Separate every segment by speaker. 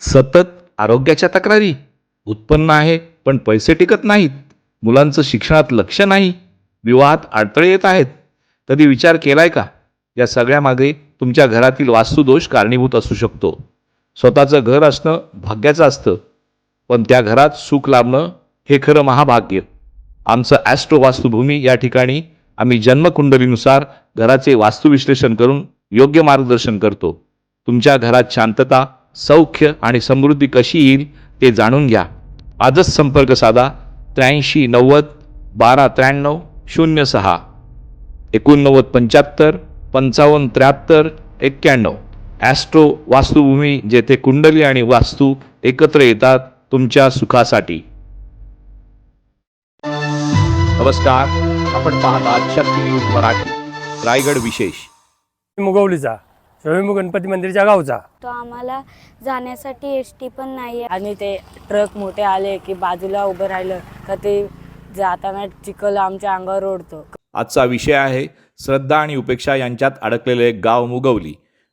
Speaker 1: सतत आरोग्याच्या तक्रारी. उत्पन्न आहे पण पैसे टिकत नाहीत. मुलांचं शिक्षणात लक्ष नाही. विवाहात अडथळे येत आहेत. कधी विचार केलाय का? या सगळ्यामागे तुमच्या घरातील वास्तुदोष कारणीभूत असू शकतो. स्वतःचं घर असणं भाग्याचं असतं. पण त्या घरात सुख लाभणं हे खरं महाभाग्य. आमचं ॲस्ट्रो वास्तुभूमी या ठिकाणी आम्ही जन्मकुंडलीनुसार घराचे वास्तुविश्लेषण करून योग्य मार्गदर्शन करतो. तुमच्या घरात शांतता सौख्य आणि समृद्धी कशी येईल ते जाणून घ्या. आजच संपर्क साधा. त्र्याऐंशी नव्वद बारा त्र्याण्णव शून्य सहा. एकोणनव्वद पंच्याहत्तर पंचावन्न त्र्याहत्तर एक्क्याण्णव. ॲस्ट्रो वास्तुभूमी जेथे कुंडली आणि वास्तू एकत्र येतात तुमच्या सुखासाठी. नमस्कार. आपण पाहतात शक्ती न्यूज मराठी. रायगड विशेष.
Speaker 2: मुगवलीचा स्वयंभू गणपती मंदिरच्या गावचा.
Speaker 3: तो आम्हाला जाण्यासाठी एस टी पण नाही आहे
Speaker 4: आणि ते ट्रक मोठे आले की बाजूला उभं राहिलं का ते जाताना चिखल आमच्या अंगावर ओढतो.
Speaker 1: आजचा विषय आहे श्रद्धा आणि उपेक्षा यांच्यात अडकलेले एक गाव मुगवली.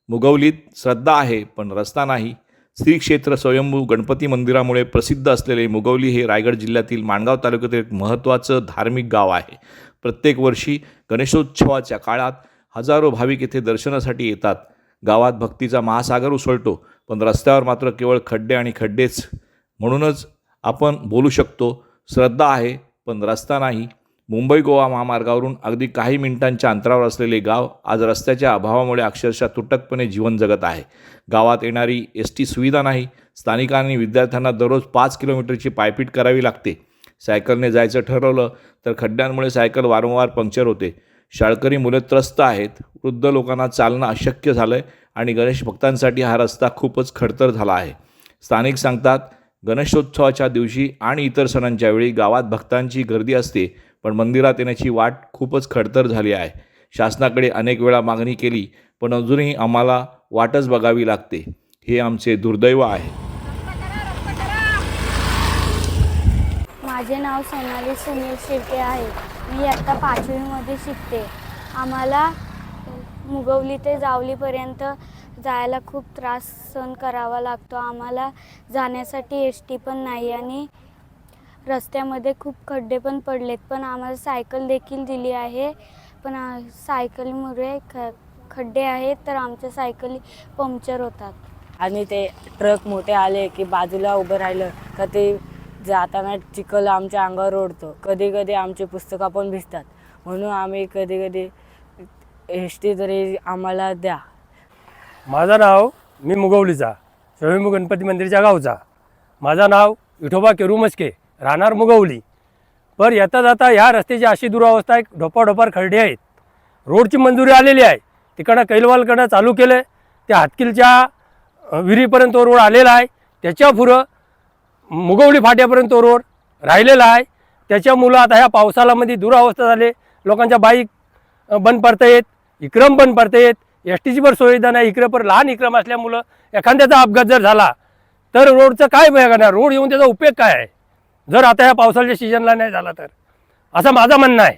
Speaker 1: मुगवलीत श्रद्धा आहे पण रस्ता नाही. श्री क्षेत्र स्वयंभू गणपती मंदिरामुळे प्रसिद्ध असलेले मुगवली हे रायगड जिल्ह्यातील माणगाव तालुक्यातील एक महत्त्वाचं धार्मिक गाव आहे. प्रत्येक वर्षी गणेशोत्सवाच्या काळात हजारो भाविक येथे दर्शनासाठी येतात. गावात भक्तीचा महासागर उसळतो. पण रस्त्यावर मात्र केवळ खड्डे आणि खड्डेच. म्हणूनच आपण बोलू शकतो श्रद्धा आहे पण रस्ता नाही. मुंबई गोवा महामार्गावरून अगदी काही मिनिटांच्या अंतरावर असलेले गाव आज रस्त्याच्या अभावामुळे अक्षरशः तुटकपणे जीवन जगत आहे. गावात येणारी एस टी सुविधा नाही. स्थानिकांनी विद्यार्थ्यांना दररोज पाच किलोमीटरची पायपीट करावी लागते. सायकलने जायचं ठरवलं तर खड्ड्यांमुळे सायकल वारंवार पंक्चर होते. शाळकरी मुले त्रस्त आहेत. वृद्ध लोकांना चालणं अशक्य झालं आहे आणि गणेश भक्तांसाठी हा रस्ता खूपच खडतर झाला आहे. स्थानिक सांगतात गणेशोत्सवाच्या दिवशी आणि इतर सणांच्या वेळी गावात भक्तांची गर्दी असते पण मंदिरात येण्याची वाट खूपच खडतर झाली आहे. शासनाकडे अनेक वेळा मागणी केली पण अजूनही आम्हाला वाटच बघावी लागते. हे आमचे दुर्दैव आहे.
Speaker 3: माझे नाव सोनाली सुनील शिर्के आहे. मी आता पाचवीमध्ये शिकते. आम्हाला मुगवली ते जावलीपर्यंत जायला खूप त्रास सहन करावा लागतो. आम्हाला जाण्यासाठी एस टी पण नाही आणि रस्त्यामध्ये खूप खड्डे पण पडलेत. पण आम्हाला सायकल देखील दिली आहे. पण सायकलमुळे सायकलीमुळे ख खड्डे आहेत तर आमच्या सायकली पंक्चर होतात.
Speaker 4: आणि ते ट्रक मोठे आले की बाजूला उभं राहिलं का ते जाताना चिखल आमच्या अंगावर ओढतो. कधी कधी आमची पुस्तकं पण भिजतात. म्हणून आम्ही कधी कधी एस टी तरी आम्हाला द्या.
Speaker 2: माझं नाव मी मुगवलीचा स्वयंभू गणपती मंदिरच्या गावचा. माझं नाव विठोबा केरू मस्के राहणार मुगवली. पर येता जाता ह्या रस्त्याची अशी दुरावस्था आहे ढोपाढोपार खड्डे आहेत. रोडची मंजुरी आलेली आहे. तिकडं कैलवालकडं चालू केलं ते हातकिलच्या विहिरीपर्यंत तो रोड आलेला आहे. त्याच्या पुढं मुगवली फाट्यापर्यंत तो रोड राहिलेला आहे. त्याच्यामुळं आता ह्या पावसाळ्यामध्ये दुरावस्था झाले. लोकांच्या बाईक बंद पडता येत इक्रम बंद पडता येत. एस टीची पण सुविधा नाही इकडे पण लहान इक्रम असल्यामुळं एखाद्याचा अपघात जर झाला तर रोडचं काय भय करणार? रोड येऊन त्याचा उपयोग काय आहे? जर आता ह्या पावसाळ्याच्या सीजनला नाही झाला तर. असं माझं म्हणणं आहे.